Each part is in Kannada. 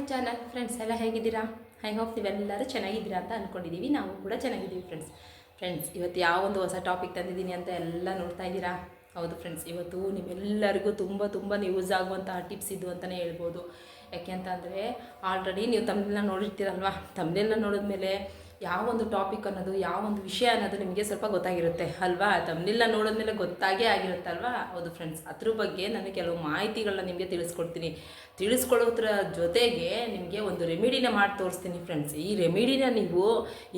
ಮೈ ಚಾನಲ್ ಫ್ರೆಂಡ್ಸ್ ಎಲ್ಲ ಹೇಗಿದ್ದೀರಾ? ಐ ಹೋಪ್ ನೀವೆಲ್ಲರೂ ಚೆನ್ನಾಗಿದ್ದೀರಾ ಅಂತ ಅಂದ್ಕೊಂಡಿದ್ದೀವಿ ನಾವು ಕೂಡ ಚೆನ್ನಾಗಿದ್ದೀವಿ ಫ್ರೆಂಡ್ಸ್ ಫ್ರೆಂಡ್ಸ್ ಇವತ್ತು ಯಾವ ಒಂದು ಹೊಸ ಟಾಪಿಕ್ ತಂದಿದ್ದೀನಿ ಅಂತ ಎಲ್ಲ ನೋಡ್ತಾ ಇದ್ದೀರಾ? ಹೌದು ಫ್ರೆಂಡ್ಸ್ ಇವತ್ತು ನಿಮ್ಮೆಲ್ಲರಿಗೂ ತುಂಬ ತುಂಬ ಯೂಸ್ ಆಗುವಂತಹ ಟಿಪ್ಸ್ ಇದು ಅಂತಲೇ ಹೇಳ್ಬೋದು. ಯಾಕೆ ಅಂತಂದರೆ ಆಲ್ರೆಡಿ ನೀವು ತಮ್ಮನೆಲ್ಲ ನೋಡಿರ್ತೀರಲ್ವಾ? ತಮ್ಮನೆಲ್ಲ ನೋಡಿದ್ಮೇಲೆ ಯಾವ ಒಂದು ಟಾಪಿಕ್ ಅನ್ನೋದು, ಯಾವ ಒಂದು ವಿಷಯ ಅನ್ನೋದು ನಿಮಗೆ ಸ್ವಲ್ಪ ಗೊತ್ತಾಗಿರುತ್ತೆ, ಅಲ್ವಾ? ತಮ್ಮನೆಲ್ಲ ನೋಡಿದ್ಮೇಲೆ ಗೊತ್ತಾಗೇ ಆಗಿರುತ್ತಲ್ವಾ? ಹೌದು ಫ್ರೆಂಡ್ಸ್ ಅದ್ರ ಬಗ್ಗೆ ನಾನು ಕೆಲವು ಮಾಹಿತಿಗಳನ್ನ ನಿಮಗೆ ತಿಳಿಸ್ಕೊಡ್ತೀನಿ. ತಿಳಿಸ್ಕೊಳ್ಳೋದ್ರ ಜೊತೆಗೆ ನಿಮಗೆ ಒಂದು ರೆಮಿಡಿನ ಮಾಡಿ ತೋರಿಸ್ತೀನಿ ಫ್ರೆಂಡ್ಸ್ ಈ ರೆಮಿಡಿನ ನೀವು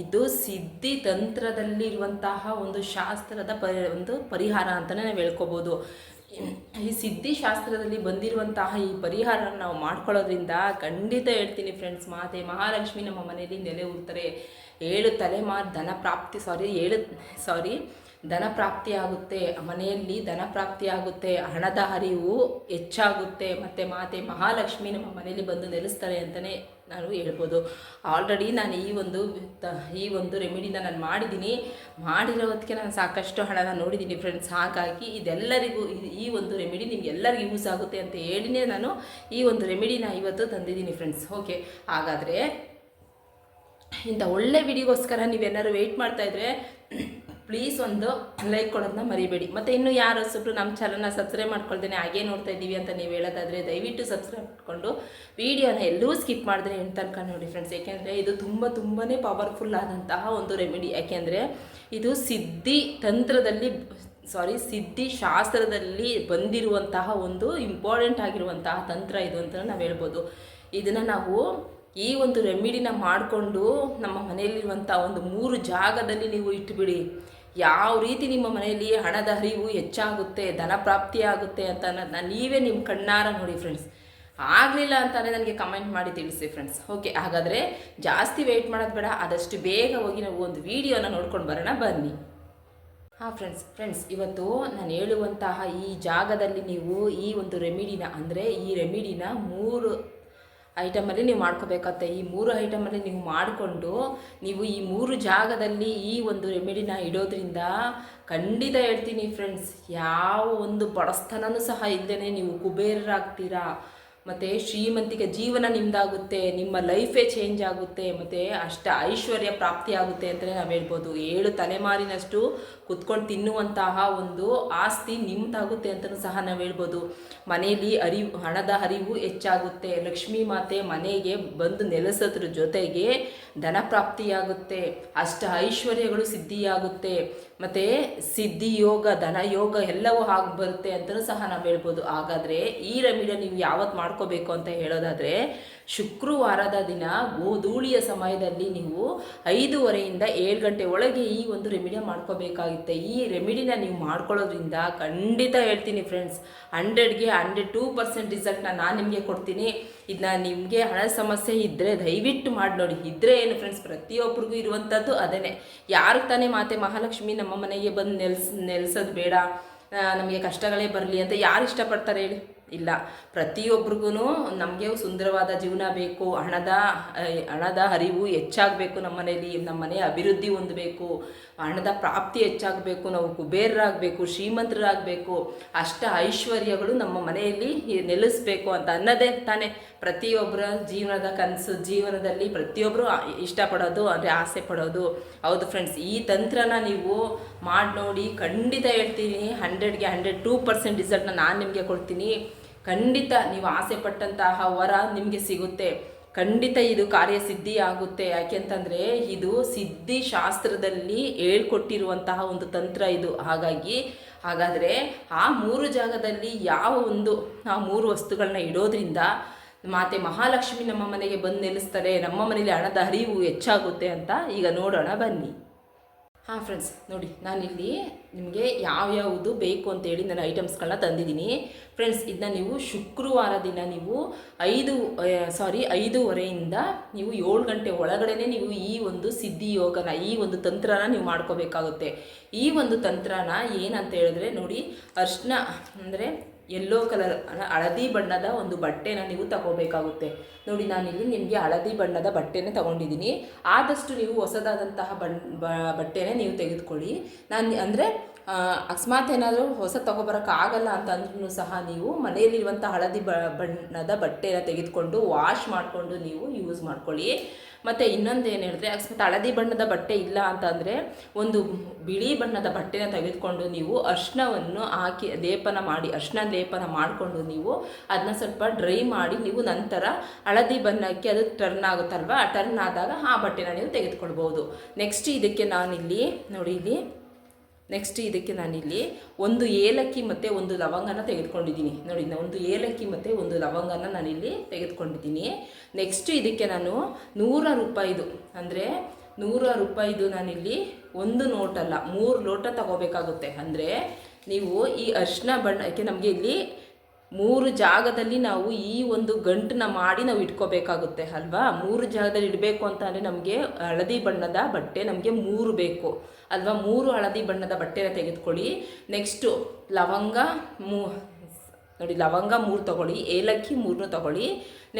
ಇದು ಸಿದ್ಧಿ ತಂತ್ರದಲ್ಲಿರುವಂತಹ ಒಂದು ಶಾಸ್ತ್ರದ ಪರಿ ಒಂದು ಪರಿಹಾರ ಅಂತಲೇ ನಾವು ಹೇಳ್ಕೊಬೋದು. ಈ ಸಿದ್ಧಿ ಶಾಸ್ತ್ರದಲ್ಲಿ ಬಂದಿರುವಂತಹ ಈ ಪರಿಹಾರ ನಾವು ಮಾಡ್ಕೊಳ್ಳೋದ್ರಿಂದ ಖಂಡಿತ ಹೇಳ್ತೀನಿ ಫ್ರೆಂಡ್ಸ್ ಮಾತೆ ಮಹಾಲಕ್ಷ್ಮಿ ನಮ್ಮ ಮನೆಯಲ್ಲಿ ನೆಲೆ ಊರ್ತಾರೆ. ಏಳು ತಲೆಮಾರು ಧನ ಪ್ರಾಪ್ತಿ ಸಾರಿ ಏಳು ಸಾರಿ ಧನ ಪ್ರಾಪ್ತಿಯಾಗುತ್ತೆ ಮನೆಯಲ್ಲಿ ಧನ ಪ್ರಾಪ್ತಿಯಾಗುತ್ತೆ ಹಣದ ಹರಿವು ಹೆಚ್ಚಾಗುತ್ತೆ. ಮತ್ತು ಮಾತೆ ಮಹಾಲಕ್ಷ್ಮಿ ನಮ್ಮ ಮನೆಯಲ್ಲಿ ಬಂದು ನೆಲೆಸ್ತಾರೆ ಅಂತಲೇ ನಾನು ಹೇಳ್ಬೋದು. ಆಲ್ರೆಡಿ ನಾನು ಈ ಒಂದು ಈ ಒಂದು ರೆಮಿಡಿನ ನಾನು ಮಾಡಿದ್ದೀನಿ. ಮಾಡಿರೋದಕ್ಕೆ ನಾನು ಸಾಕಷ್ಟು ಹಣನ ನೋಡಿದ್ದೀನಿ ಫ್ರೆಂಡ್ಸ್ ಹಾಗಾಗಿ ಇದೆಲ್ಲರಿಗೂ, ಈ- ಒಂದು ರೆಮಿಡಿ ನಿಮ್ಗೆ ಎಲ್ಲರಿಗೂ ಯೂಸ್ ಆಗುತ್ತೆ ಅಂತ ಹೇಳಿನೇ ನಾನು ಈ ಒಂದು ರೆಮಿಡಿನ ಇವತ್ತು ತಂದಿದ್ದೀನಿ ಫ್ರೆಂಡ್ಸ್ ಓಕೆ ಹಾಗಾದರೆ ಇಂಥ ಒಳ್ಳೆ ವಿಡಿಯೋಗೋಸ್ಕರ ನೀವೆಲ್ಲರೂ ವೆಯ್ಟ್ ಮಾಡ್ತಾ ಇದ್ರೆ ಪ್ಲೀಸ್ ಒಂದು ಲೈಕ್ ಕೊಡೋದನ್ನ ಮರಿಬೇಡಿ. ಮತ್ತು ಇನ್ನು ಯಾರು ಹೊಸಬ್ರು ನಮ್ಮ ಚಾನಲ್ನ ಸಬ್ಸ್ಕ್ರೈಬ್ ಮಾಡ್ಕೊಳ್ತೇನೆ ಹಾಗೇ ನೋಡ್ತಾ ಇದ್ದೀವಿ ಅಂತ ನೀವು ಹೇಳೋದಾದರೆ ದಯವಿಟ್ಟು ಸಬ್ಸ್ಕ್ರೈಬ್ ಮಾಡಿಕೊಂಡು ವೀಡಿಯೋನ ಎಲ್ಲೂ ಸ್ಕಿಪ್ ಮಾಡಿದ್ರೆ ಏನು ತನಕ ನೋಡಿ ಫ್ರೆಂಡ್ಸ್ ಏಕೆಂದರೆ ಇದು ತುಂಬ ತುಂಬಾ ಪವರ್ಫುಲ್ ಆದಂತಹ ಒಂದು ರೆಮಿಡಿ ಯಾಕೆಂದರೆ ಇದು ಸಿದ್ಧಿ ತಂತ್ರದಲ್ಲಿ ಸಾರಿ ಸಿದ್ಧಿ ಶಾಸ್ತ್ರದಲ್ಲಿ ಬಂದಿರುವಂತಹ ಒಂದು ಇಂಪಾರ್ಟೆಂಟ್ ಆಗಿರುವಂತಹ ತಂತ್ರ ಇದು ಅಂತ ನಾವು ಹೇಳ್ಬೋದು. ಇದನ್ನು ನಾವು ಈ ಒಂದು ರೆಮಿಡಿನ ಮಾಡಿಕೊಂಡು ನಮ್ಮ ಮನೆಯಲ್ಲಿರುವಂಥ ಒಂದು ಮೂರು ಜಾಗದಲ್ಲಿ ನೀವು ಇಟ್ಟುಬಿಡಿ ಯಾವ ರೀತಿ ನಿಮ್ಮ ಮನೆಯಲ್ಲಿ ಹಣದ ಹರಿವು ಹೆಚ್ಚಾಗುತ್ತೆ, ಧನ ಪ್ರಾಪ್ತಿಯಾಗುತ್ತೆ ಅಂತ ಅನ್ನೋದನ್ನ ನೀವೇ ನಿಮ್ಮ ಕಣ್ಣಾರ ನೋಡಿ ಫ್ರೆಂಡ್ಸ್ ಆಗಲಿಲ್ಲ ಅಂತಾನೆ ನನಗೆ ಕಮೆಂಟ್ ಮಾಡಿ ತಿಳಿಸಿ ಫ್ರೆಂಡ್ಸ್ ಓಕೆ ಹಾಗಾದರೆ ಜಾಸ್ತಿ ವೆಯ್ಟ್ ಮಾಡೋದು ಬೇಡ, ಆದಷ್ಟು ಬೇಗ ಹೋಗಿ ನಾವು ಒಂದು ವಿಡಿಯೋನ ನೋಡ್ಕೊಂಡು ಬರೋಣ, ಬನ್ನಿ. ಹಾಂ ಫ್ರೆಂಡ್ಸ್ ಫ್ರೆಂಡ್ಸ್ ಇವತ್ತು ನಾನು ಹೇಳುವಂತಹ ಈ ಜಾಗದಲ್ಲಿ ನೀವು ಈ ಒಂದು ರೆಮಿಡಿನ ಅಂದರೆ ಈ ರೆಮಿಡಿನ ಮೂರು ಐಟಮಲ್ಲಿ ನೀವು ಮಾಡ್ಕೋಬೇಕತ್ತೆ ಈ ಮೂರು ಐಟಮಲ್ಲಿ ನೀವು ಮಾಡಿಕೊಂಡು ನೀವು ಈ ಮೂರು ಜಾಗದಲ್ಲಿ ಈ ಒಂದು ರೆಮಿಡಿನ ಇಡೋದ್ರಿಂದ ಖಂಡಿತ ಹೇಳ್ತೀನಿ ಫ್ರೆಂಡ್ಸ್ ಯಾವ ಒಂದು ಬಡಸ್ತನೂ ಸಹ ಇಲ್ಲದೇ ನೀವು ಕುಬೇರರಾಗ್ತೀರಾ. ಮತ್ತು ಶ್ರೀಮಂತಿಕೆ ಜೀವನ ನಿಮ್ಮದಾಗುತ್ತೆ ನಿಮ್ಮ ಲೈಫೇ ಚೇಂಜ್ ಆಗುತ್ತೆ, ಮತ್ತು ಅಷ್ಟ ಐಶ್ವರ್ಯ ಪ್ರಾಪ್ತಿ ಆಗುತ್ತೆ ಅಂತಲೇ ನಾವು ಹೇಳ್ಬೋದು. ಏಳು ತಲೆಮಾರಿನಷ್ಟು ಕುತ್ಕೊಂಡು ತಿನ್ನುವಂತಹ ಒಂದು ಆಸ್ತಿ ನಿಮ್ದಾಗುತ್ತೆ ಅಂತಲೂ ಸಹ ನಾವು ಹೇಳ್ಬೋದು. ಮನೆಯಲ್ಲಿ ಅರಿವು, ಹಣದ ಹರಿವು ಹೆಚ್ಚಾಗುತ್ತೆ. ಲಕ್ಷ್ಮೀ ಮಾತೆ ಮನೆಗೆ ಬಂದು ನೆಲೆಸೋದ್ರ ಜೊತೆಗೆ ಧನ ಪ್ರಾಪ್ತಿಯಾಗುತ್ತೆ. ಅಷ್ಟ ಐಶ್ವರ್ಯಗಳು ಸಿದ್ಧಿಯಾಗುತ್ತೆ. ಮತ್ತು ಸಿದ್ಧಿ ಯೋಗ, ಧನ ಯೋಗ ಎಲ್ಲವೂ ಆಗಿ ಬರುತ್ತೆ ಅಂತಲೂ ಸಹ ನಾವು ಹೇಳ್ಬೋದು. ಹಾಗಾದರೆ ಈ ರೆಮಿಡಿಯ ನೀವು ಯಾವತ್ತು ಮಾಡ್ಕೋಬೇಕು ಅಂತ ಹೇಳೋದಾದರೆ, ಶುಕ್ರವಾರದ ದಿನ ಗೋಧೂಳಿಯ ಸಮಯದಲ್ಲಿ ನೀವು ಐದೂವರೆಯಿಂದ ಏಳು ಗಂಟೆ ಒಳಗೆ ಈ ಒಂದು ರೆಮಿಡಿಯ ಮಾಡ್ಕೋಬೇಕಾಗುತ್ತೆ ಈ ರೆಮಿಡಿನ ನೀವು ಮಾಡ್ಕೊಳ್ಳೋದ್ರಿಂದ ಖಂಡಿತ ಹೇಳ್ತೀನಿ ಫ್ರೆಂಡ್ಸ್ ಹಂಡ್ರೆಡ್ಗೆ ಹಂಡ್ರೆಡ್ ಟೂ ಪರ್ಸೆಂಟ್ ರಿಸಲ್ಟ್ನ ನಾನು ನಿಮಗೆ ಕೊಡ್ತೀನಿ. ಇದನ್ನ ನಿಮಗೆ ಹಣದ ಸಮಸ್ಯೆ ಇದ್ದರೆ ದಯವಿಟ್ಟು ಮಾಡಿ ನೋಡಿ. ಇದ್ದರೆ ಏನು ಫ್ರೆಂಡ್ಸ್ ಪ್ರತಿಯೊಬ್ಬರಿಗೂ ಇರುವಂಥದ್ದು ಅದೇ ಯಾರು ತಾನೇ ಮಾತೆ ಮಹಾಲಕ್ಷ್ಮಿ ನಮ್ಮ ಮನೆಗೆ ಬಂದು ನೆಲೆಸ್, ನೆಲೆಸೋದು ಬೇಡ. ನಮಗೆ ಕಷ್ಟಗಳೇ ಬರಲಿ ಅಂತ ಯಾರು ಇಷ್ಟಪಡ್ತಾರೆ ಹೇಳಿ? ಇಲ್ಲ. ಪ್ರತಿಯೊಬ್ರಿಗೂ ನಮಗೆ ಸುಂದರವಾದ ಜೀವನ ಬೇಕು, ಹಣದ ಹಣದ ಹರಿವು ಹೆಚ್ಚಾಗಬೇಕು ನಮ್ಮ ಮನೆಯಲ್ಲಿ ನಮ್ಮ ಮನೆ ಅಭಿವೃದ್ಧಿ ಹೊಂದಬೇಕು, ಹಣದ ಪ್ರಾಪ್ತಿ ಹೆಚ್ಚಾಗಬೇಕು, ನಾವು ಕುಬೇರರಾಗಬೇಕು, ಶ್ರೀಮಂತರಾಗಬೇಕು, ಅಷ್ಟ ಐಶ್ವರ್ಯಗಳು ನಮ್ಮ ಮನೆಯಲ್ಲಿ ನೆಲೆಸಬೇಕು ಅಂತ ಅನ್ನೋದೇ ತಾನೇ. ಪ್ರತಿಯೊಬ್ಬರ ಜೀವನದ ಕನಸು, ಜೀವನದಲ್ಲಿ ಪ್ರತಿಯೊಬ್ಬರು ಇಷ್ಟಪಡೋದು, ಅಂದರೆ ಆಸೆ ಪಡೋದು. ಹೌದು ಫ್ರೆಂಡ್ಸ್ ಈ ತಂತ್ರನ ನೀವು ಮಾಡಿ ನೋಡಿ ಖಂಡಿತ ಹೇಳ್ತೀನಿ ಹಂಡ್ರೆಡ್ಗೆ ಹಂಡ್ರೆಡ್ ಟೂ ಪರ್ಸೆಂಟ್ ರಿಸಲ್ಟ್ನ ನಾನು ನಿಮಗೆ ಕೊಡ್ತೀನಿ. ಖಂಡಿತ ನೀವು ಆಸೆ ಪಟ್ಟಂತಹ ವರ ನಿಮಗೆ ಸಿಗುತ್ತೆ. ಖಂಡಿತ ಇದು ಕಾರ್ಯಸಿದ್ಧಿ ಆಗುತ್ತೆ ಯಾಕೆಂತಂದರೆ ಇದು ಸಿದ್ಧಿ ಶಾಸ್ತ್ರದಲ್ಲಿ ಹೇಳ್ಕೊಟ್ಟಿರುವಂತಹ ಒಂದು ತಂತ್ರ ಇದು. ಹಾಗಾಗಿ, ಹಾಗಾದರೆ ಆ ಮೂರು ಜಾಗದಲ್ಲಿ ಯಾವ ಒಂದು, ಆ ಮೂರು ವಸ್ತುಗಳನ್ನ ಇಡೋದ್ರಿಂದ ಮಾತೆ ಮಹಾಲಕ್ಷ್ಮಿ ನಮ್ಮ ಮನೆಗೆ ಬಂದು ನೆಲೆಸ್ತಾರೆ. ನಮ್ಮ ಮನೇಲಿ ಹಣದ ಹರಿವು ಹೆಚ್ಚಾಗುತ್ತೆ ಅಂತ ಈಗ ನೋಡೋಣ ಬನ್ನಿ. ಹಾಂ ಫ್ರೆಂಡ್ಸ್ ನೋಡಿ, ನಾನಿಲ್ಲಿ ನಿಮಗೆ ಯಾವ್ಯಾವುದು ಬೇಕು ಅಂತೇಳಿ ನಾನು ಐಟಮ್ಸ್ಗಳನ್ನ ತಂದಿದ್ದೀನಿ. ಫ್ರೆಂಡ್ಸ್ ಇದನ್ನ ನೀವು ಶುಕ್ರವಾರ ದಿನ ನೀವು ಐದು ಸಾರಿ ಐದೂವರೆಯಿಂದ ನೀವು ಏಳು ಗಂಟೆ ಒಳಗಡೆ ನೀವು ಈ ಒಂದು ಸಿದ್ಧಿ ಯೋಗನ, ಈ ಒಂದು ತಂತ್ರನ ನೀವು ಮಾಡ್ಕೋಬೇಕಾಗುತ್ತೆ. ಈ ಒಂದು ತಂತ್ರನ ಏನಂತ ಹೇಳಿದ್ರೆ ನೋಡಿ, ಅರ್ಶಿನ ಅಂದರೆ ಯೆಲ್ಲೋ ಕಲರ್ ಹಳದಿ ಬಣ್ಣದ ಒಂದು ಬಟ್ಟೆನ ನೀವು ತಗೋಬೇಕಾಗುತ್ತೆ. ನೋಡಿ ನಾನಿಲ್ಲಿ ನಿಮಗೆ ಹಳದಿ ಬಣ್ಣದ ಬಟ್ಟೆನೇ ತಗೊಂಡಿದ್ದೀನಿ. ಆದಷ್ಟು ನೀವು ಹೊಸದಾದಂತಹ ಬಣ್ಣ ಬಟ್ಟೆನೇ ನೀವು ತೆಗೆದುಕೊಳ್ಳಿ. ನಾನು ಅಂದರೆ ಅಕಸ್ಮಾತ್ ಏನಾದರೂ ಹೊಸ ತೊಗೊಬರೋಕ್ಕಾಗಲ್ಲ ಅಂತಂದ್ರೂ ಸಹ ನೀವು ಮನೆಯಲ್ಲಿರುವಂಥ ಹಳದಿ ಬ, ಬಣ್ಣದ ಬಟ್ಟೆನ ತೆಗೆದುಕೊಂಡು ವಾಶ್ ಮಾಡಿಕೊಂಡು ನೀವು ಯೂಸ್ ಮಾಡ್ಕೊಳ್ಳಿ. ಮತ್ತು ಇನ್ನೊಂದು ಏನು ಹೇಳಿದ್ರೆ, ಅಕಸ್ಮಾತ್ ಹಳದಿ ಬಣ್ಣದ ಬಟ್ಟೆ ಇಲ್ಲ ಅಂತಂದರೆ ಒಂದು ಬಿಳಿ ಬಣ್ಣದ ಬಟ್ಟೆನ ತೆಗೆದುಕೊಂಡು ನೀವು ಅರ್ಶಿನವನ್ನು ಹಾಕಿ, ಲೇಪನ ಮಾಡಿ, ಅರ್ಶಿನ ಲೇಪನ ಮಾಡಿಕೊಂಡು ನೀವು ಅದನ್ನ ಸ್ವಲ್ಪ ಡ್ರೈ ಮಾಡಿ ನೀವು ನಂತರ ಹಳದಿ ಬಣ್ಣಕ್ಕೆ ಅದು ಟರ್ನ್ ಆಗುತ್ತಲ್ವ? ಆ ಟರ್ನ್ ಆದಾಗ ಆ ಬಟ್ಟೆನ ನೀವು ತೆಗೆದುಕೊಳ್ಬೋದು ನೆಕ್ಸ್ಟ್ ಇದಕ್ಕೆ ನಾನಿಲ್ಲಿ, ನೋಡಿ ಇಲ್ಲಿ. ನೆಕ್ಸ್ಟ್ ಇದಕ್ಕೆ ನಾನಿಲ್ಲಿ ಒಂದು ಏಲಕ್ಕಿ ಮತ್ತು ಒಂದು ಲವಂಗನ ತೆಗೆದುಕೊಂಡಿದ್ದೀನಿ. ನೋಡಿ ನಾನು ಒಂದು ಏಲಕ್ಕಿ ಮತ್ತು ಒಂದು ಲವಂಗನ ನಾನಿಲ್ಲಿ ತೆಗೆದುಕೊಂಡಿದ್ದೀನಿ. ನೆಕ್ಸ್ಟ್ ಇದಕ್ಕೆ ನಾನು ನೂರ ರೂಪಾಯಿದು, ಅಂದರೆ ನೂರ ರೂಪಾಯಿದು ನಾನಿಲ್ಲಿ ಒಂದು ನೋಟಲ್ಲ, ಮೂರು ಲೋಟ ತಗೋಬೇಕಾಗುತ್ತೆ. ಅಂದರೆ ನೀವು ಈ ಅರಿಶಿನ ಬಣ್ಣಕ್ಕೆ ನಮಗೆ ಇಲ್ಲಿ ಮೂರು ಜಾಗದಲ್ಲಿ ನಾವು ಈ ಒಂದು ಗಂಟನ್ನ ಮಾಡಿ ನಾವು ಇಟ್ಕೋಬೇಕಾಗುತ್ತೆ ಅಲ್ವಾ? ಮೂರು ಜಾಗದಲ್ಲಿ ಇಡಬೇಕು ಅಂತ ಅಂದರೆ ನಮಗೆ ಹಳದಿ ಬಣ್ಣದ ಬಟ್ಟೆ ನಮಗೆ ಮೂರು ಬೇಕು. ಅಲ್ವಾ? ಮೂರು ಹಳದಿ ಬಣ್ಣದ ಬಟ್ಟೆನ ತೆಗೆದುಕೊಳ್ಳಿ. ನೆಕ್ಸ್ಟು ಲವಂಗ ಮೂ, ನೋಡಿ ಲವಂಗ ಮೂರು ತಗೊಳ್ಳಿ, ಏಲಕ್ಕಿ ಮೂರನ್ನು ತಗೊಳ್ಳಿ.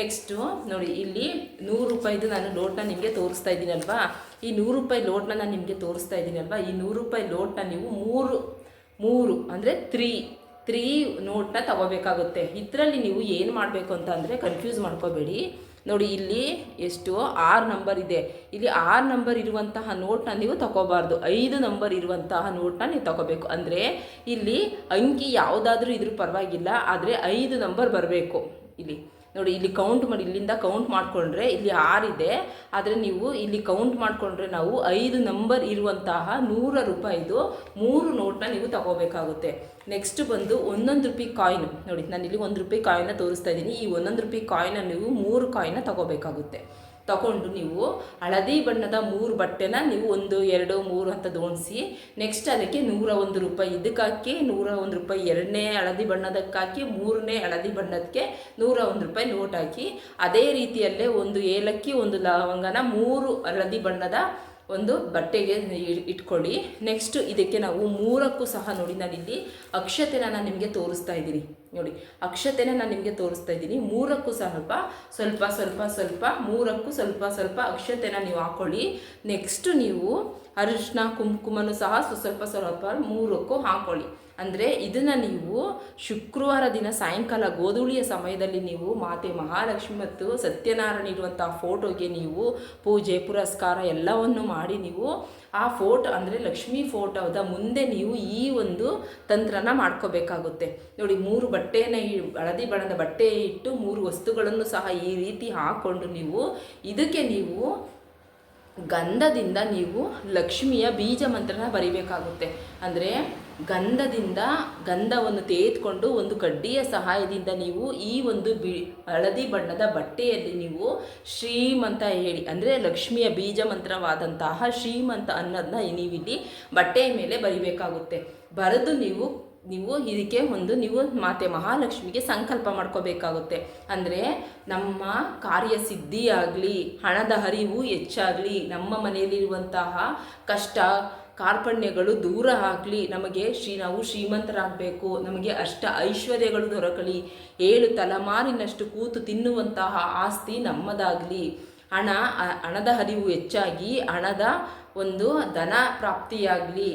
ನೆಕ್ಸ್ಟು ನೋಡಿ ಇಲ್ಲಿ ನೂರು ರೂಪಾಯಿದು ನಾನು ಲೋಟ್ನ ನಿಮಗೆ ತೋರಿಸ್ತಾ ಇದ್ದೀನಲ್ವಾ ಈ ನೂರು ರೂಪಾಯಿ ಲೋಟ್ನ ನಾನು ನಿಮಗೆ ತೋರಿಸ್ತಾ ಇದ್ದೀನಲ್ವಾ ಈ ನೂರು ರೂಪಾಯಿ ಲೋಟ್ನ ನೀವು ಮೂರು ಮೂರು ಅಂದರೆ ತ್ರೀ ತ್ರೀ ನೋಟ್ನ ತಗೋಬೇಕಾಗುತ್ತೆ. ಇದರಲ್ಲಿ ನೀವು ಏನು ಮಾಡಬೇಕು ಅಂತ ಅಂದರೆ ಕನ್ಫ್ಯೂಸ್ ಮಾಡ್ಕೋಬೇಡಿ. ನೋಡಿ, ಇಲ್ಲಿ ಎಷ್ಟು? ಆರು ನಂಬರ್ ಇದೆ. ಇಲ್ಲಿ ಆರು ನಂಬರ್ ಇರುವಂತಹ ನೋಟ್ನ ನೀವು ತಗೋಬಾರ್ದು. ಐದು ನಂಬರ್ ಇರುವಂತಹ ನೋಟ್ನ ನೀವು ತಗೋಬೇಕು. ಅಂದರೆ ಇಲ್ಲಿ ಅಂಕಿ ಯಾವುದಾದ್ರೂ ಇದ್ರೂ ಪರವಾಗಿಲ್ಲ, ಆದರೆ ಐದು ನಂಬರ್ ಬರಬೇಕು. ಇಲ್ಲಿ. ನೋಡಿ, ಇಲ್ಲಿ ಕೌಂಟ್ ಮಾಡಿ, ಇಲ್ಲಿಂದ ಕೌಂಟ್ ಮಾಡಿಕೊಂಡ್ರೆ ಇಲ್ಲಿ ಆರಿದೆ ಆದರೆ ನೀವು ಇಲ್ಲಿ ಕೌಂಟ್ ಮಾಡಿಕೊಂಡ್ರೆ ನಾವು ಐದು ನಂಬರ್ ಇರುವಂತಹ ನೂರ ರೂಪಾಯಿದು ಮೂರು ನೋಟ್ನ ನೀವು ತಗೋಬೇಕಾಗುತ್ತೆ. ನೆಕ್ಸ್ಟ್ ಬಂದು ಒಂದೊಂದು ರೂಪಾಯಿ ಕಾಯಿನ್ ನೋಡಿ ನಾನು ಇಲ್ಲಿ ಒಂದು ರೂಪಾಯಿ ಕಾಯಿನ ತೋರಿಸ್ತಾ ಇದ್ದೀನಿ. ಈ ಒಂದೊಂದು ರೂಪಾಯಿ ಕಾಯಿನ ನೀವು ಮೂರು ಕಾಯಿನ ತಗೋಬೇಕಾಗುತ್ತೆ. ತಗೊಂಡು ನೀವು ಹಳದಿ ಬಣ್ಣದ ಮೂರು ಬಟ್ಟೆನ ನೀವು ಒಂದು, ಎರಡು, ಮೂರು ಅಂತ ದೋಣಿಸಿ ನೆಕ್ಸ್ಟ್ ಅದಕ್ಕೆ ನೂರ ಒಂದು ರೂಪಾಯಿ ಇದಕ್ಕೆ ಹಾಕಿ ನೂರ ಒಂದು ರೂಪಾಯಿ ಎರಡನೇ ಹಳದಿ ಬಣ್ಣದಕ್ಕೆ ಹಾಕಿ ಮೂರನೇ ಹಳದಿ ಬಣ್ಣದಕ್ಕೆ ನೂರ ಒಂದು ರೂಪಾಯಿ ನೋಟ್ ಹಾಕಿ, ಅದೇ ರೀತಿಯಲ್ಲೇ ಒಂದು ಏಲಕ್ಕಿ, ಒಂದು ಲವಂಗನ ಮೂರು ಹಳದಿ ಬಣ್ಣದ ಒಂದು ಬಟ್ಟೆಗೆ ಇಟ್ಕೊಳ್ಳಿ. ನೆಕ್ಸ್ಟ್ ಇದಕ್ಕೆ ನಾವು ಮೂರಕ್ಕೂ ಸಹ ನೋಡಿ ನಾನಿಲ್ಲಿ ಅಕ್ಷತೆನ ನಾನು ನಿಮಗೆ ತೋರಿಸ್ತಾ ಇದ್ದೀನಿ. ನೋಡಿ, ಅಕ್ಷತೆನ ನಾನು ನಿಮಗೆ ತೋರಿಸ್ತಾ ಇದ್ದೀನಿ. ಮೂರಕ್ಕೂ ಸ್ವಲ್ಪ ಸ್ವಲ್ಪ ಸ್ವಲ್ಪ ಸ್ವಲ್ಪ, ಮೂರಕ್ಕೂ ಸ್ವಲ್ಪ ಸ್ವಲ್ಪ ಅಕ್ಷತೆನ ನೀವು ಹಾಕೊಳ್ಳಿ. ನೆಕ್ಸ್ಟ್ ನೀವು ಅರಿಶಿನ, ಕುಂಕುಮನು ಸಹ ಸ್ವ- ಸ್ವಲ್ಪ ಸ್ವಲ್ಪ ಮೂರಕ್ಕೂ ಹಾಕೊಳ್ಳಿ. ಅಂದರೆ ಇದನ್ನು ನೀವು ಶುಕ್ರವಾರ ದಿನ ಸಾಯಂಕಾಲ ಗೋಧೂಳಿಯ ಸಮಯದಲ್ಲಿ ನೀವು ಮಾತೆ ಮಹಾಲಕ್ಷ್ಮಿ ಮತ್ತು ಸತ್ಯನಾರಾಯಣ ಇರುವಂಥ ಫೋಟೋಗೆ ನೀವು ಪೂಜೆ, ಪುರಸ್ಕಾರ ಎಲ್ಲವನ್ನು ಮಾಡಿ ನೀವು ಆ ಫೋಟೋ ಅಂದರೆ ಲಕ್ಷ್ಮೀ ಫೋಟೋದ ಮುಂದೆ ನೀವು ಈ ಒಂದು ತಂತ್ರನ ಮಾಡ್ಕೋಬೇಕಾಗುತ್ತೆ. ನೋಡಿ, ಮೂರು ಬಟ್ಟೆನ ಹಳದಿ ಬಣ್ಣದ ಬಟ್ಟೆ ಇಟ್ಟು ಮೂರು ವಸ್ತುಗಳನ್ನು ಸಹ ಈ ರೀತಿ ಹಾಕ್ಕೊಂಡು ನೀವು ಇದಕ್ಕೆ ನೀವು ಗಂಧದಿಂದ ನೀವು ಲಕ್ಷ್ಮಿಯ ಬೀಜ ಮಂತ್ರನ ಬರಿಬೇಕಾಗುತ್ತೆ. ಅಂದರೆ ಗಂಧದಿಂದ ಗಂಧವನ್ನು ತೇತ್ಕೊಂಡು ಒಂದು ಕಡ್ಡಿಯ ಸಹಾಯದಿಂದ ನೀವು ಈ ಒಂದು ಬಿ, ಹಳದಿ ಬಣ್ಣದ ಬಟ್ಟೆಯಲ್ಲಿ ನೀವು ಶ್ರೀಮಂತ ಹೇಳಿ, ಅಂದರೆ ಲಕ್ಷ್ಮಿಯ ಬೀಜ ಮಂತ್ರವಾದಂತಹ ಶ್ರೀಮಂತ ಅನ್ನೋದನ್ನ ನೀವಿಲ್ಲಿ ಬಟ್ಟೆಯ ಮೇಲೆ ಬರಿಬೇಕಾಗುತ್ತೆ. ಬರೆದು ನೀವು ನೀವು ಇದಕ್ಕೆ ಒಂದು, ನೀವು ಮಾತೆ ಮಹಾಲಕ್ಷ್ಮಿಗೆ ಸಂಕಲ್ಪ ಮಾಡ್ಕೋಬೇಕಾಗುತ್ತೆ. ಅಂದರೆ ನಮ್ಮ ಕಾರ್ಯ ಸಿದ್ಧಿಯಾಗಲಿ ಹಣದ ಹರಿವು ಹೆಚ್ಚಾಗಲಿ, ನಮ್ಮ ಮನೆಯಲ್ಲಿರುವಂತಹ ಕಷ್ಟ ಕಾರ್ಪಣ್ಯಗಳು ದೂರ ಆಗಲಿ, ನಮಗೆ ಶ್ರೀ, ನಾವು ಶ್ರೀಮಂತರಾಗಬೇಕು, ನಮಗೆ ಅಷ್ಟ ಐಶ್ವರ್ಯಗಳು ದೊರಕಲಿ. ಏಳು ತಲೆಮಾರಿನಷ್ಟು ಕೂತು ತಿನ್ನುವಂತಹ ಆಸ್ತಿ ನಮ್ಮದಾಗಲಿ. ಹಣ ಹಣದ ಹರಿವು ಹೆಚ್ಚಾಗಿ ಹಣದ ಒಂದು ಧನ ಪ್ರಾಪ್ತಿಯಾಗಲಿ.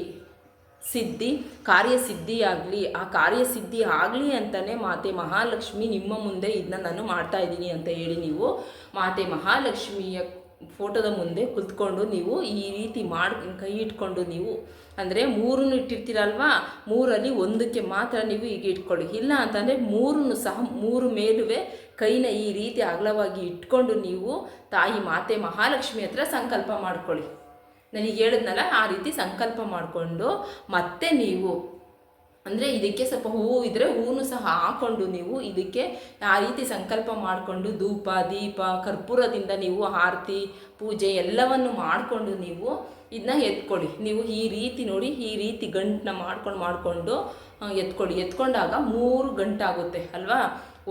ಸಿದ್ಧಿ, ಕಾರ್ಯಸಿದ್ಧಿಯಾಗಲಿ. ಆ ಕಾರ್ಯಸಿದ್ಧಿ ಆಗಲಿ ಅಂತಲೇ ಮಾತೆ ಮಹಾಲಕ್ಷ್ಮಿ ನಿಮ್ಮ ಮುಂದೆ ಇದನ್ನ ನಾನು ಮಾಡ್ತಾ ಇದ್ದೀನಿ ಅಂತ ಹೇಳಿ ನೀವು ಮಾತೆ ಮಹಾಲಕ್ಷ್ಮಿಯ ಫೋಟೋದ ಮುಂದೆ ಕುತ್ಕೊಂಡು ನೀವು ಈ ರೀತಿ ಮಾಡಿ, ಕೈ ಇಟ್ಕೊಂಡು ನೀವು, ಅಂದರೆ ಮೂರನ್ನು ಇಟ್ಟಿರ್ತೀರಲ್ವಾ, ಮೂರಲ್ಲಿ ಒಂದಕ್ಕೆ ಮಾತ್ರ ನೀವು ಈಗ ಇಟ್ಕೊಳ್ಳಿ. ಇಲ್ಲ ಅಂತಂದರೆ ಮೂರನ್ನು ಸಹ, ಮೂರು ಮೇಲುವೆ ಕೈನ ಈ ರೀತಿ ಅಗಲವಾಗಿ ಇಟ್ಕೊಂಡು ನೀವು ತಾಯಿ ಮಾತೆ ಮಹಾಲಕ್ಷ್ಮಿ ಹತ್ರ ಸಂಕಲ್ಪ ಮಾಡ್ಕೊಳ್ಳಿ. ನನಗೆ ಹೇಳಿದ್ನಲ್ಲ ಆ ರೀತಿ ಸಂಕಲ್ಪ ಮಾಡಿಕೊಂಡು ಮತ್ತೆ ನೀವು ಅಂದರೆ ಇದಕ್ಕೆ ಸ್ವಲ್ಪ ಹೂವು ಇದ್ದರೆ ಹೂವು ಸಹ ಹಾಕೊಂಡು ನೀವು ಇದಕ್ಕೆ ಆ ರೀತಿ ಸಂಕಲ್ಪ ಮಾಡಿಕೊಂಡು ಧೂಪ, ದೀಪ, ಕರ್ಪೂರದಿಂದ ನೀವು ಆರತಿ, ಪೂಜೆ ಎಲ್ಲವನ್ನು ಮಾಡಿಕೊಂಡು ನೀವು ಇದನ್ನ ಎತ್ಕೊಳ್ಳಿ. ನೀವು ಈ ರೀತಿ ನೋಡಿ, ಈ ರೀತಿ ಗಂಟನ್ನ ಮಾಡ್ಕೊಂಡು, ಮಾಡಿಕೊಂಡು ಎತ್ಕೊಳ್ಳಿ. ಎತ್ಕೊಂಡಾಗ ಮೂರು ಗಂಟಾಗುತ್ತೆ ಅಲ್ವಾ?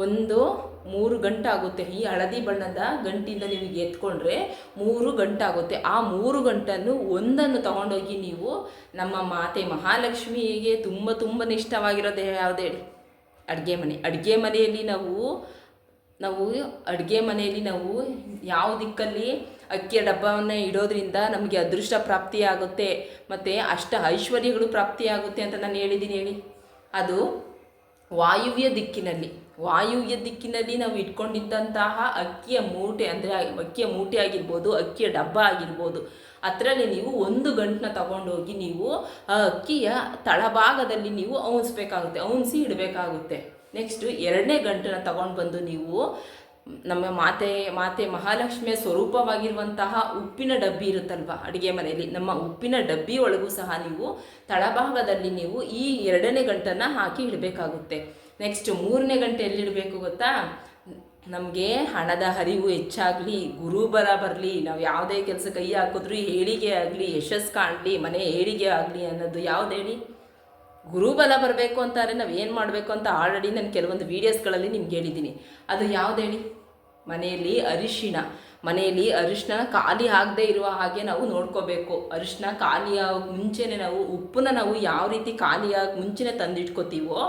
ಒಂದು ಮೂರು ಗಂಟಾಗುತ್ತೆ. ಈ ಹಳದಿ ಬಣ್ಣದ ಗಂಟಿಂದ ನಿಮಗೆ ಎತ್ಕೊಂಡ್ರೆ ಮೂರು ಗಂಟಾಗುತ್ತೆ. ಆ ಮೂರು ಗಂಟನ್ನು ಒಂದನ್ನು ತಗೊಂಡೋಗಿ ನೀವು ನಮ್ಮ ಮಾತೆ ಮಹಾಲಕ್ಷ್ಮಿಗೆ ತುಂಬ ತುಂಬ ಇಷ್ಟವಾಗಿರೋದು ಯಾವುದು ಹೇಳಿ? ಅಡುಗೆ ಮನೆ. ಅಡುಗೆ ಮನೆಯಲ್ಲಿ ನಾವು ನಾವು ಅಡುಗೆ ಮನೆಯಲ್ಲಿ ನಾವು ಯಾವ ದಿಕ್ಕಲ್ಲಿ ಅಕ್ಕಿಯ ಡಬ್ಬವನ್ನು ಇಡೋದ್ರಿಂದ ನಮಗೆ ಅದೃಷ್ಟ ಪ್ರಾಪ್ತಿಯಾಗುತ್ತೆ. ಮತ್ತು ಅಷ್ಟ ಐಶ್ವರ್ಯಗಳು ಪ್ರಾಪ್ತಿಯಾಗುತ್ತೆ ಅಂತ ನಾನು ಹೇಳಿದ್ದೀನಿ ಹೇಳಿ. ಅದು ವಾಯುವ್ಯ ದಿಕ್ಕಿನಲ್ಲಿ. ವಾಯುವ್ಯ ದಿಕ್ಕಿನಲ್ಲಿ ನಾವು ಇಟ್ಕೊಂಡಿದ್ದಂತಹ ಅಕ್ಕಿಯ ಮೂಟೆ ಅಂದರೆ ಅಕ್ಕಿಯ ಮೂಟೆ ಆಗಿರ್ಬೋದು, ಅಕ್ಕಿಯ ಡಬ್ಬ ಆಗಿರ್ಬೋದು, ಅದರಲ್ಲಿ ನೀವು ಒಂದು ಗಂಟನ್ನ ತಗೊಂಡೋಗಿ ನೀವು ಆ ಅಕ್ಕಿಯ ತಳಭಾಗದಲ್ಲಿ ನೀವು ಔನ್ಸ್ಬೇಕಾಗುತ್ತೆ, ಔನ್ಸಿ ಇಡಬೇಕಾಗುತ್ತೆ. ನೆಕ್ಸ್ಟು ಎರಡನೇ ಗಂಟನ್ನ ತಗೊಂಡು ಬಂದು ನೀವು ನಮ್ಮ ಮಾತೆ ಮಾತೆ ಮಹಾಲಕ್ಷ್ಮಿಯ ಸ್ವರೂಪವಾಗಿರುವಂತಹ ಉಪ್ಪಿನ ಡಬ್ಬಿ ಇರುತ್ತಲ್ವ, ಅಡುಗೆ ಮನೆಯಲ್ಲಿ, ನಮ್ಮ ಉಪ್ಪಿನ ಡಬ್ಬಿ ಒಳಗೂ ಸಹ ನೀವು ತಳಭಾಗದಲ್ಲಿ ನೀವು ಈ ಎರಡನೇ ಗಂಟನ್ನು ಹಾಕಿ ಇಡಬೇಕಾಗುತ್ತೆ. ನೆಕ್ಸ್ಟ್ ಮೂರನೇ ಗಂಟೆ ಎಲ್ಲಿಡಬೇಕು ಗೊತ್ತಾ? ನಮಗೆ ಹಣದ ಹರಿವು ಹೆಚ್ಚಾಗಲಿ ಗುರುಬಲ ಬರಲಿ, ನಾವು ಯಾವುದೇ ಕೆಲಸ ಕೈ ಹಾಕಿದ್ರೂ ಏಳಿಗೆ ಆಗಲಿ ಯಶಸ್ಸು ಕಾಣಲಿ, ಮನೆ ಏಳಿಗೆ ಆಗಲಿ ಅನ್ನೋದು ಯಾವ್ದು ಹೇಳಿ? ಗುರುಬಲ ಬರಬೇಕು ಅಂತಾರೆ, ನಾವು ಏನು ಮಾಡಬೇಕು ಅಂತ ಆಲ್ರೆಡಿ ನಾನು ಕೆಲವೊಂದು ವೀಡಿಯೋಸ್ಗಳಲ್ಲಿ ನಿಮ್ಗೆ ಹೇಳಿದ್ದೀನಿ. ಅದು ಯಾವ್ದು ಹೇಳಿ? ಮನೆಯಲ್ಲಿ ಅರಿಶಿಣ. ಮನೆಯಲ್ಲಿ ಅರಿಶಿನ ಖಾಲಿ ಆಗದೆ ಇರುವ ಹಾಗೆ ನಾವು ನೋಡ್ಕೋಬೇಕು. ಅರಿಶಿನ ಖಾಲಿ ಆಗ ಮುಂಚೆನೇ ನಾವು ಉಪ್ಪನ್ನ ನಾವು ಯಾವ ರೀತಿ ಖಾಲಿಯಾಗಿ ಮುಂಚೆನೇ ತಂದಿಟ್ಕೋತೀವೋ,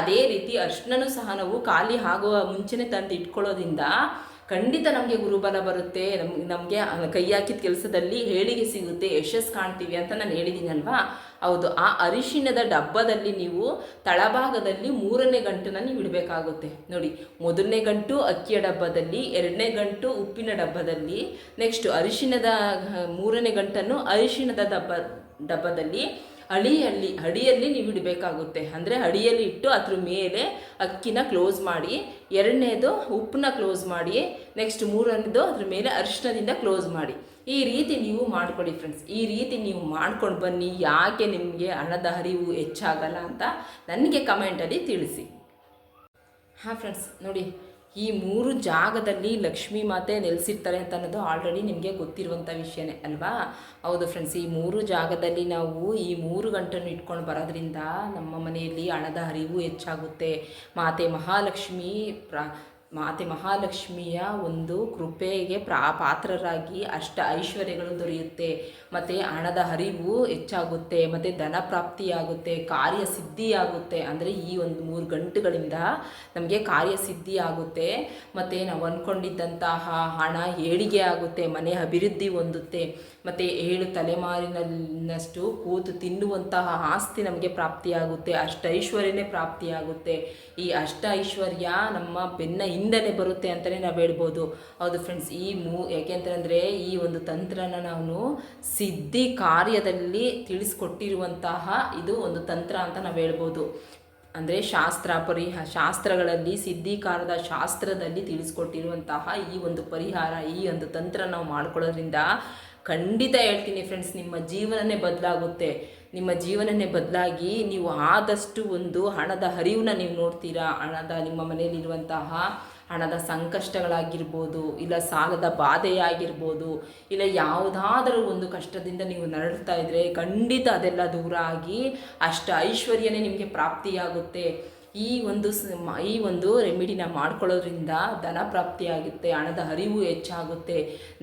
ಅದೇ ರೀತಿ ಅರಿಶಿನೂ ಸಹ ನಾವು ಖಾಲಿ ಆಗುವ ಮುಂಚೆನೇ ತಂದು ಇಟ್ಕೊಳ್ಳೋದ್ರಿಂದ ಖಂಡಿತ ನಮಗೆ ಗುರುಬಲ ಬರುತ್ತೆ ನಮ್ಗೆ ನಮಗೆ ಕೈ ಹಾಕಿದ ಕೆಲಸದಲ್ಲಿ ಹೇಳಿಗೆ ಸಿಗುತ್ತೆ, ಯಶಸ್ ಕಾಣ್ತೀವಿ ಅಂತ ನಾನು ಹೇಳಿದ್ದೀನಲ್ವಾ ಹೌದು, ಆ ಅರಿಶಿಣದ ಡಬ್ಬದಲ್ಲಿ ನೀವು ತಳಭಾಗದಲ್ಲಿ ಮೂರನೇ ಗಂಟನ್ನು ನೀವು ಇಡಬೇಕಾಗುತ್ತೆ. ನೋಡಿ, ಮೊದಲನೇ ಗಂಟು ಅಕ್ಕಿಯ ಡಬ್ಬದಲ್ಲಿ, ಎರಡನೇ ಗಂಟು ಉಪ್ಪಿನ ಡಬ್ಬದಲ್ಲಿ ನೆಕ್ಸ್ಟ್ ಅರಿಶಿಣದ ಮೂರನೇ ಗಂಟನ್ನು ಅರಿಶಿಣದ ಡಬ್ಬ, ಡಬ್ಬದಲ್ಲಿ ಅಳಿಯಲ್ಲಿ ಅಡಿಯಲ್ಲಿ ನೀವು ಇಡಬೇಕಾಗುತ್ತೆ. ಅಂದರೆ ಅಡಿಯಲ್ಲಿ ಇಟ್ಟು ಅದ್ರ ಮೇಲೆ ಅಕ್ಕಿನ ಕ್ಲೋಸ್ ಮಾಡಿ ಎರಡನೇದು ಉಪ್ಪನ್ನ ಕ್ಲೋಸ್ ಮಾಡಿ ನೆಕ್ಸ್ಟ್ ಮೂರನೇದು ಅದ್ರ ಮೇಲೆ ಅರಿಶಿನದಿಂದ ಕ್ಲೋಸ್ ಮಾಡಿ. ಈ ರೀತಿ ನೀವು ಮಾಡ್ಕೊಳ್ಳಿ ಫ್ರೆಂಡ್ಸ್ ಈ ರೀತಿ ನೀವು ಮಾಡ್ಕೊಂಡು ಬನ್ನಿ. ಯಾಕೆ ನಿಮಗೆ ಹಣದ ಹರಿವು ಹೆಚ್ಚಾಗಲ್ಲ ಅಂತ ನನಗೆ ಕಮೆಂಟಲ್ಲಿ ತಿಳಿಸಿ. ಹಾಂ ಫ್ರೆಂಡ್ಸ್ ನೋಡಿ. ಈ ಮೂರು ಜಾಗದಲ್ಲಿ ಲಕ್ಷ್ಮೀ ಮಾತೆ ನೆಲೆಸಿರ್ತಾರೆ ಅಂತ ಅನ್ನೋದು ಆಲ್ರೆಡಿ ನಿಮಗೆ ಗೊತ್ತಿರುವಂಥ ವಿಷಯನೇ, ಅಲ್ವಾ? ಹೌದು ಫ್ರೆಂಡ್ಸ್ ಈ ಮೂರು ಜಾಗದಲ್ಲಿ ನಾವು ಈ ಮೂರು ಗಂಟನ್ನು ಇಟ್ಕೊಂಡು ಬರೋದ್ರಿಂದ ನಮ್ಮ ಮನೆಯಲ್ಲಿ ಹಣದ ಹರಿವು ಹೆಚ್ಚಾಗುತ್ತೆ. ಮಾತೆ ಮಹಾಲಕ್ಷ್ಮಿ ಪ್ರಾ ಮಾತೆ ಮಹಾಲಕ್ಷ್ಮಿಯ ಒಂದು ಕೃಪೆಗೆ ಪ್ರಾ, ಪಾತ್ರರಾಗಿ ಅಷ್ಟ ಐಶ್ವರ್ಯಗಳು ದೊರೆಯುತ್ತೆ. ಮತ್ತು ಹಣದ ಹರಿವು ಹೆಚ್ಚಾಗುತ್ತೆ, ಮತ್ತು ಧನ ಪ್ರಾಪ್ತಿಯಾಗುತ್ತೆ ಕಾರ್ಯಸಿದ್ಧಿಯಾಗುತ್ತೆ ಅಂದರೆ ಈ ಒಂದು ಮೂರು ಗಂಟುಗಳಿಂದ ನಮಗೆ ಕಾರ್ಯಸಿದ್ಧಿ ಆಗುತ್ತೆ. ಮತ್ತು ನಾವು ಅಂದ್ಕೊಂಡಿದ್ದಂತಹ ಹಣ ಏಳಿಗೆ ಆಗುತ್ತೆ, ಮನೆ ಅಭಿವೃದ್ಧಿ ಹೊಂದುತ್ತೆ. ಮತ್ತು ಏಳು ತಲೆಮಾರಿನಷ್ಟು ಕೂತು ತಿನ್ನುವಂತಹ ಆಸ್ತಿ ನಮಗೆ ಪ್ರಾಪ್ತಿಯಾಗುತ್ತೆ, ಅಷ್ಟ ಐಶ್ವರ್ಯನೇ ಪ್ರಾಪ್ತಿಯಾಗುತ್ತೆ. ಈ ಅಷ್ಟ ಐಶ್ವರ್ಯ ನಮ್ಮ ಬೆನ್ನ ಹಿಂದನೆ ಬರುತ್ತೆ ಅಂತಲೇ ನಾವು ಹೇಳ್ಬೋದು. ಹೌದು ಫ್ರೆಂಡ್ಸ್ ಈ ಮೂ ಯಾಕೆಂತಂದರೆ ಈ ಒಂದು ತಂತ್ರನ ನಾವು ಸಿದ್ಧಿ ಕಾರ್ಯದಲ್ಲಿ ತಿಳಿಸ್ಕೊಟ್ಟಿರುವಂತಹ ಇದು ಒಂದು ತಂತ್ರ ಅಂತ ನಾವು ಹೇಳ್ಬೋದು. ಅಂದರೆ ಶಾಸ್ತ್ರ ಪರಿಹ ಶಾಸ್ತ್ರಗಳಲ್ಲಿ ಸಿದ್ಧಿಕಾರದ ಶಾಸ್ತ್ರದಲ್ಲಿ ತಿಳಿಸ್ಕೊಟ್ಟಿರುವಂತಹ ಈ ಒಂದು ಪರಿಹಾರ, ಈ ಒಂದು ತಂತ್ರ ನಾವು ಮಾಡ್ಕೊಳ್ಳೋದ್ರಿಂದ ಖಂಡಿತ ಹೇಳ್ತೀನಿ ಫ್ರೆಂಡ್ಸ್ ನಿಮ್ಮ ಜೀವನನೇ ಬದಲಾಗುತ್ತೆ. ನಿಮ್ಮ ಜೀವನನೇ ಬದಲಾಗಿ ನೀವು ಆದಷ್ಟು ಒಂದು ಹಣದ ಹರಿವನ್ನ ನೀವು ನೋಡ್ತೀರಾ. ಹಣದ ನಿಮ್ಮ ಮನೆಯಲ್ಲಿರುವಂತಹ ಹಣದ ಸಂಕಷ್ಟಗಳಾಗಿರ್ಬೋದು, ಇಲ್ಲ ಸಾಲದ ಬಾಧೆಯಾಗಿರ್ಬೋದು, ಇಲ್ಲ ಯಾವುದಾದರೂ ಒಂದು ಕಷ್ಟದಿಂದ ನೀವು ನರಳ್ತಾ ಇದ್ದರೆ ಖಂಡಿತ ಅದೆಲ್ಲ ದೂರ ಆಗಿ ಅಷ್ಟ ಐಶ್ವರ್ಯನೇ ನಿಮಗೆ ಪ್ರಾಪ್ತಿಯಾಗುತ್ತೆ. ಈ ಒಂದು ಈ ಒಂದು ರೆಮಿಡಿನ ಮಾಡ್ಕೊಳ್ಳೋದ್ರಿಂದ ಧನ ಪ್ರಾಪ್ತಿಯಾಗುತ್ತೆ, ಹಣದ ಹರಿವು ಹೆಚ್ಚಾಗುತ್ತೆ.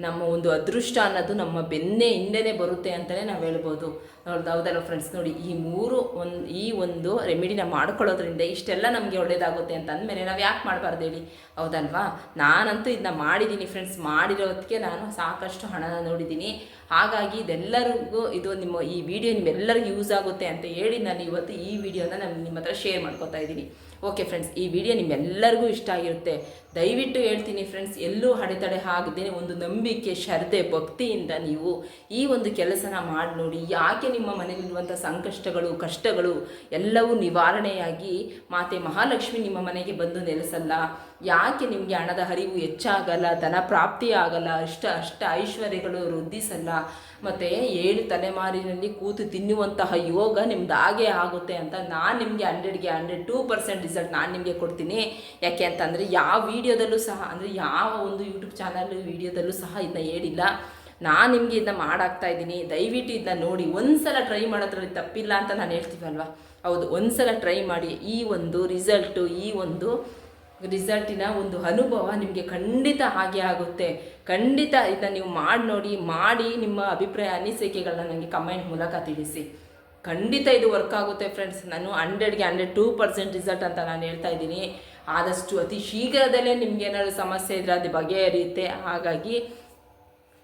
ನಮ್ಮ ಒಂದು ಅದೃಷ್ಟ ಅನ್ನೋದು ನಮ್ಮ ಬೆನ್ನೆ ಹಿಂದೆನೇ ಬರುತ್ತೆ ಅಂತಲೇ ನಾವು ಹೇಳ್ಬೋದು. ಹೌದಲ್ಲ ಫ್ರೆಂಡ್ಸ್ ನೋಡಿ, ಈ ಮೂರು ಒಂದು, ಈ ಒಂದು ರೆಮಿಡಿನ ಮಾಡ್ಕೊಳ್ಳೋದ್ರಿಂದ ಇಷ್ಟೆಲ್ಲ ನಮಗೆ ಒಳ್ಳೇದಾಗುತ್ತೆ ಅಂತ ಅಂದಮೇಲೆ ನಾವು ಯಾಕೆ ಮಾಡಬಾರ್ದು ಹೇಳಿ? ಹೌದಲ್ವಾ? ನಾನಂತೂ ಇದನ್ನ ಮಾಡಿದ್ದೀನಿ ಫ್ರೆಂಡ್ಸ್ ಮಾಡಿರೋದಕ್ಕೆ ನಾನು ಸಾಕಷ್ಟು ಹಣನ ನೋಡಿದ್ದೀನಿ ಹಾಗಾಗಿ ಇದೆಲ್ಲರಿಗೂ ಇದು ನಿಮ್ಮ ಈ ವಿಡಿಯೋ ನಿಮ್ಮೆಲ್ಲರಿಗೂ ಯೂಸ್ ಆಗುತ್ತೆ ಅಂತ ಹೇಳಿ ನಾನು ಇವತ್ತು ಈ ವಿಡಿಯೋನ ನಾನು ನಿಮ್ಮ ಹತ್ರ ಶೇರ್ ಮಾಡ್ಕೊತಾ ಇದ್ದೀನಿ ಓಕೆ ಫ್ರೆಂಡ್ಸ್ ಈ ವಿಡಿಯೋ ನಿಮ್ಮೆಲ್ಲರಿಗೂ ಇಷ್ಟ ಆಗಿರುತ್ತೆ. ದಯವಿಟ್ಟು ಹೇಳ್ತೀನಿ ಫ್ರೆಂಡ್ಸ್ ಎಲ್ಲೂ ಅಡೆತಡೆ ಆಗದೆ ಒಂದು ನಂಬಿಕೆ, ಶ್ರದ್ಧೆ, ಭಕ್ತಿಯಿಂದ ನೀವು ಈ ಒಂದು ಕೆಲಸನ ಮಾಡಿ ನೋಡಿ, ಯಾಕೆ ನಿಮ್ಮ ಮನೆಯಲ್ಲಿರುವಂಥ ಸಂಕಷ್ಟಗಳು, ಕಷ್ಟಗಳು ಎಲ್ಲವೂ ನಿವಾರಣೆಯಾಗಿ ಮಾತೆ ಮಹಾಲಕ್ಷ್ಮಿ ನಿಮ್ಮ ಮನೆಗೆ ಬಂದು ನೆಲೆಸಲ್ಲ. ಯಾಕೆ ನಿಮಗೆ ಹಣದ ಹರಿವು ಹೆಚ್ಚಾಗಲ್ಲ, ಧನ ಪ್ರಾಪ್ತಿ ಆಗಲ್ಲ, ಅಷ್ಟ ಅಷ್ಟ ಐಶ್ವರ್ಯಗಳು ವೃದ್ಧಿಸಲ್ಲ? ಮತ್ತು ಏಳು ತಲೆಮಾರಿನಲ್ಲಿ ಕೂತು ತಿನ್ನುವಂತಹ ಯೋಗ ನಿಮ್ದು ಹಾಗೆ ಆಗುತ್ತೆ ಅಂತ ನಾನು ನಿಮಗೆ ಹಂಡ್ರೆಡ್ಗೆ ಹಂಡ್ರೆಡ್ ಟೂ ಪರ್ಸೆಂಟ್ ರಿಸಲ್ಟ್ ನಾನು ನಿಮಗೆ ಕೊಡ್ತೀನಿ. ಯಾಕೆ ಅಂತಂದರೆ ಯಾವ ವೀಡಿಯೋದಲ್ಲೂ ಸಹ, ಅಂದರೆ ಯಾವ ಒಂದು ಯೂಟ್ಯೂಬ್ ಚಾನಲ್ ವೀಡಿಯೋದಲ್ಲೂ ಸಹ ಇದನ್ನ ಹೇಳಿಲ್ಲ. ನಾನು ನಿಮಗೆ ಇದನ್ನ ಮಾಡಾಕ್ತಾ ಇದ್ದೀನಿ, ದಯವಿಟ್ಟು ಇದನ್ನ ನೋಡಿ. ಒಂದ್ಸಲ ಟ್ರೈ ಮಾಡೋದ್ರಲ್ಲಿ ತಪ್ಪಿಲ್ಲ ಅಂತ ನಾನು ಹೇಳ್ತೀವಲ್ವ ಹೌದು, ಒಂದ್ಸಲ ಟ್ರೈ ಮಾಡಿ, ಈ ಒಂದು ರಿಸಲ್ಟು ಈ ಒಂದು ರಿಸಲ್ಟಿನ ಒಂದು ಅನುಭವ ನಿಮಗೆ ಖಂಡಿತ ಹಾಗೆ ಆಗುತ್ತೆ. ಖಂಡಿತ ಇದನ್ನ ನೀವು ಮಾಡಿ ನೋಡಿ, ಮಾಡಿ ನಿಮ್ಮ ಅಭಿಪ್ರಾಯ, ಅನಿಸಿಕೆಗಳನ್ನ ನನಗೆ ಕಮೆಂಟ್ ಮೂಲಕ ತಿಳಿಸಿ. ಖಂಡಿತ ಇದು ವರ್ಕ್ ಆಗುತ್ತೆ ಫ್ರೆಂಡ್ಸ್ ನಾನು ಹಂಡ್ರೆಡ್ಗೆ ಹಂಡ್ರೆಡ್ ಟೂ ಪರ್ಸೆಂಟ್ ರಿಸಲ್ಟ್ ಅಂತ ನಾನು ಹೇಳ್ತಾ ಇದ್ದೀನಿ. ಆದಷ್ಟು ಅತಿ ಶೀಘ್ರದಲ್ಲೇ ನಿಮ್ಗೆ ಏನಾದರೂ ಸಮಸ್ಯೆ ಇದ್ದರೆ ಅದು ಬಗೆಹರಿಯುತ್ತೆ. ಹಾಗಾಗಿ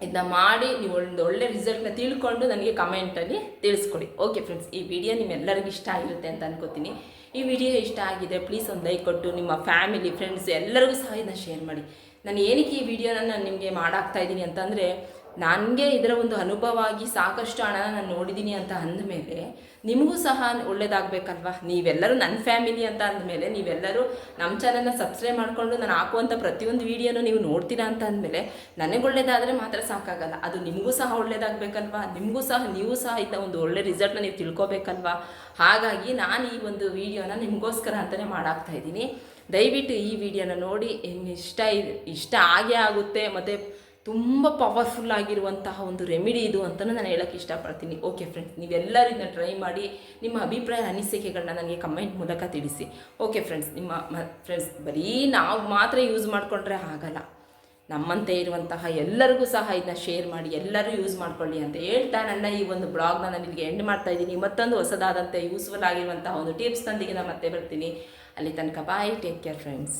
ಇದನ್ನ ಮಾಡಿ ನೀವು ಒಂದು ಒಳ್ಳೆ ರಿಸಲ್ಟ್ನ ತಿಳ್ಕೊಂಡು ನನಗೆ ಕಮೆಂಟಲ್ಲಿ ತಿಳಿಸ್ಕೊಡಿ. ಓಕೆ ಫ್ರೆಂಡ್ಸ್ ಈ ವಿಡಿಯೋ ನಿಮ್ಮೆಲ್ಲರಿಗೂ ಇಷ್ಟ ಆಗಿರುತ್ತೆ ಅಂತ ಅನ್ಕೋತೀನಿ. ಈ ವಿಡಿಯೋ ಇಷ್ಟ ಆಗಿದೆ ಪ್ಲೀಸ್ ಒಂದು ಲೈಕ್ ಕೊಟ್ಟು ನಿಮ್ಮ ಫ್ಯಾಮಿಲಿ ಫ್ರೆಂಡ್ಸ್ ಎಲ್ಲರಿಗೂ ಸಹ ಇದನ್ನ ಶೇರ್ ಮಾಡಿ. ನಾನು ಏನಕ್ಕೆ ಈ ವಿಡಿಯೋನ ನಾನು ನಿಮಗೆ ಮಾಡಾಕ್ತಾ ಇದ್ದೀನಿ ಅಂತಂದರೆ, ನನಗೆ ಇದರ ಒಂದು ಅನುಭವ ಆಗಿ ಸಾಕಷ್ಟು ಹಣನ ನಾನು ನೋಡಿದ್ದೀನಿ ಅಂತ ಅಂದಮೇಲೆ ನಿಮಗೂ ಸಹ ಒಳ್ಳೇದಾಗಬೇಕಲ್ವಾ? ನೀವೆಲ್ಲರೂ ನನ್ನ ಫ್ಯಾಮಿಲಿ ಅಂತ ಅಂದಮೇಲೆ, ನೀವೆಲ್ಲರೂ ನಮ್ಮ ಚಾನಲ್ನ ಸಬ್ಸ್ಕ್ರೈಬ್ ಮಾಡಿಕೊಂಡು ನಾನು ಹಾಕುವಂಥ ಪ್ರತಿಯೊಂದು ವೀಡಿಯೋನು ನೀವು ನೋಡ್ತೀರಾ ಅಂತ ಅಂದಮೇಲೆ, ನನಗೆ ಒಳ್ಳೇದಾದರೆ ಮಾತ್ರ ಸಾಕಾಗಲ್ಲ. ಅದು ನಿಮಗೂ ಸಹ ಒಳ್ಳೇದಾಗಬೇಕಲ್ವಾ? ನಿಮಗೂ ಸಹ, ನೀವು ಸಹ ಇಂಥ ಒಂದು ಒಳ್ಳೆ ರಿಸಲ್ಟ್ನ ನೀವು ತಿಳ್ಕೊಬೇಕಲ್ವಾ? ಹಾಗಾಗಿ ನಾನು ಈ ಒಂದು ವೀಡಿಯೋನ ನಿಮಗೋಸ್ಕರ ಅಂತಲೇ ಮಾಡಾಕ್ತಾ ಇದ್ದೀನಿ. ದಯವಿಟ್ಟು ಈ ವಿಡಿಯೋನ ನೋಡಿ ಇಷ್ಟ ಇಷ್ಟ ಆಗೇ ಆಗುತ್ತೆ. ಮತ್ತು ತುಂಬ ಪವರ್ಫುಲ್ ಆಗಿರುವಂತಹ ಒಂದು ರೆಮಿಡಿ ಇದು ಅಂತಲೂ ನಾನು ಹೇಳೋಕ್ಕೆ ಇಷ್ಟಪಡ್ತೀನಿ. ಓಕೆ ಫ್ರೆಂಡ್ಸ್ ನೀವೆಲ್ಲರೂ ಇದನ್ನ ಟ್ರೈ ಮಾಡಿ ನಿಮ್ಮ ಅಭಿಪ್ರಾಯ, ಅನಿಸಿಕೆಗಳನ್ನ ನನಗೆ ಕಮೆಂಟ್ ಮೂಲಕ ತಿಳಿಸಿ. ಓಕೆ ಫ್ರೆಂಡ್ಸ್ ನಿಮ್ಮ ಫ್ರೆಂಡ್ಸ್ ಬರೀ ನಾವು ಮಾತ್ರ ಯೂಸ್ ಮಾಡಿಕೊಂಡ್ರೆ ಆಗಲ್ಲ. ನಮ್ಮಂತೆ ಇರುವಂತಹ ಎಲ್ಲರಿಗೂ ಸಹ ಇದನ್ನ ಶೇರ್ ಮಾಡಿ, ಎಲ್ಲರೂ ಯೂಸ್ ಮಾಡ್ಕೊಳ್ಳಿ ಅಂತ ಹೇಳ್ತಾ ನನ್ನ ಈ ಒಂದು ಬ್ಲಾಗ್ನ ನಾನು ನಿಮಗೆ ಎಂಡ್ ಮಾಡ್ತಾ ಇದ್ದೀನಿ. ಮತ್ತೊಂದು ಹೊಸದಾದಂತೆ ಯೂಸ್ಫುಲ್ ಆಗಿರುವಂತಹ ಒಂದು ಟಿಪ್ಸ್ನೊಂದಿಗೆ ನಾನು ಮತ್ತೆ ಬರ್ತೀನಿ. ಅಲ್ಲಿ ತನಕ ಬಾಯ್ ಟೇಕ್ ಕೇರ್ ಫ್ರೆಂಡ್ಸ್